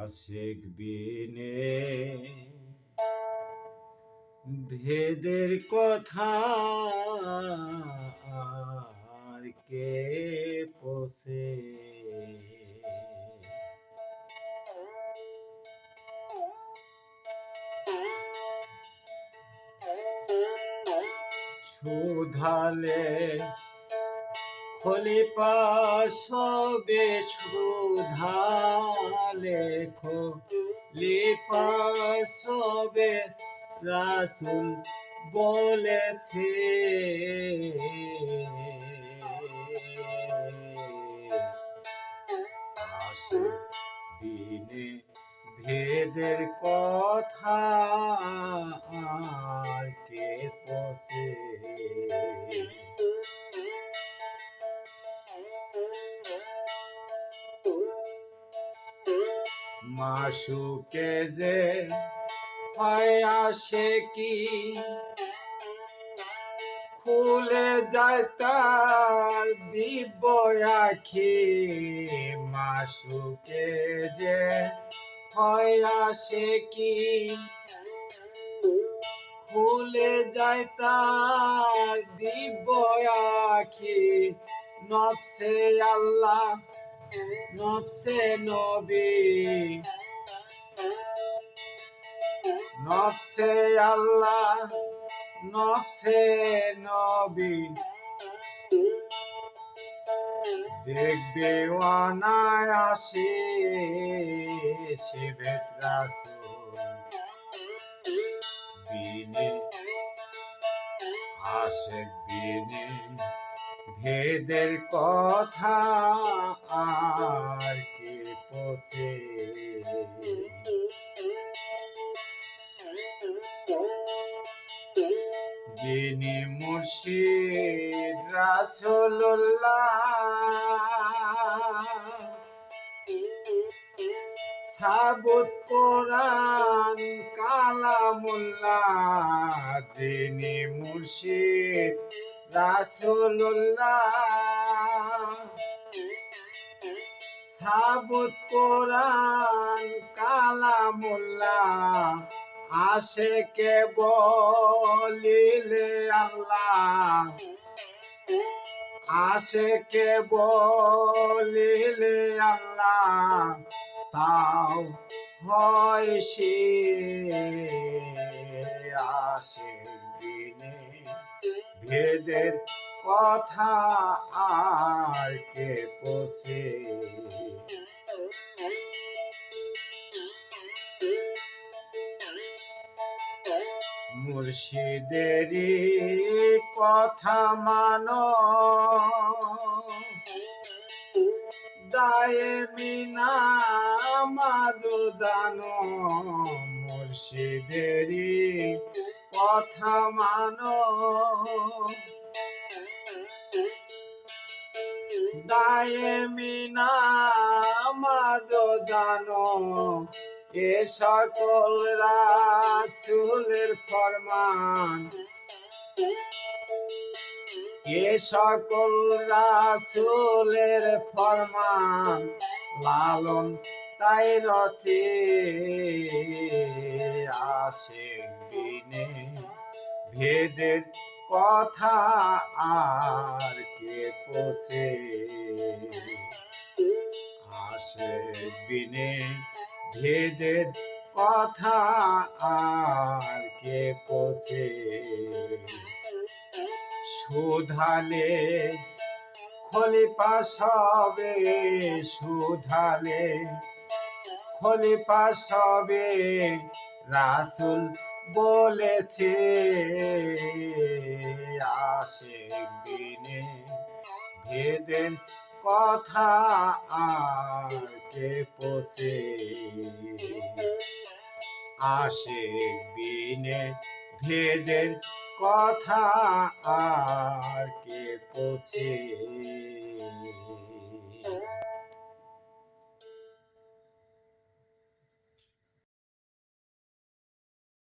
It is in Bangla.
আশেক বিনে ভেদের কথা আর কে পোষে? সুধালে খলিপা সবে সুধালে খলিপা সবে রাসুল বলেছে। দিনে ভেদের কথা আর কে পোষে? মাসুকে যে হয় আসে কি? খুলে যায় তার দিব্য আখি। মাসুকে যে হয় আসে কি? খুলে যায় তার দিব্য আখি। নফসে আল্লাহ, নবসে নবী। নফসে আল্লাহ নফসে নবী। দেখবে অনায় আসে সে বেত্রাসুল আসে বিনে ভেদের কথা আর কে পোষে যিনি মুর্শিদ রাসূলুল্লাহ। সাবুত কোরআন কালামুল্লাহ। যিনি মুর্শিদ রাসূলুল্লাহ। সাবুত কোরআন কালামুল্লাহ। আসে কে বলিলে আল্লাহ? আসে কে বলিলে আল্লাহ? তাও হয় সে আসে দিনে ভেদের কথা আর কে পোষে মুর্শিদেরই কথা মানো। দায়ে মিনা মাঝো জানো মুর্শিদেরই কথা মানো। দায়ে মিনা মাঝো জানো এ সকল রাসুলের ফরমান। এ সকল রাসুলের ফরমান লালন তাই রচে। আসে দিনে ভেদের কথা আর কে পোষে? আসে বিনে ভেদের কথা আর কে পোষে সুধালে খলিপা সবে সুধালে খলিপা সবে রাসুল বলেছে আসে দিনে ভেদের কথা আর কে পোষে? আসে বিনে ভেদের কথা আর কে পোছে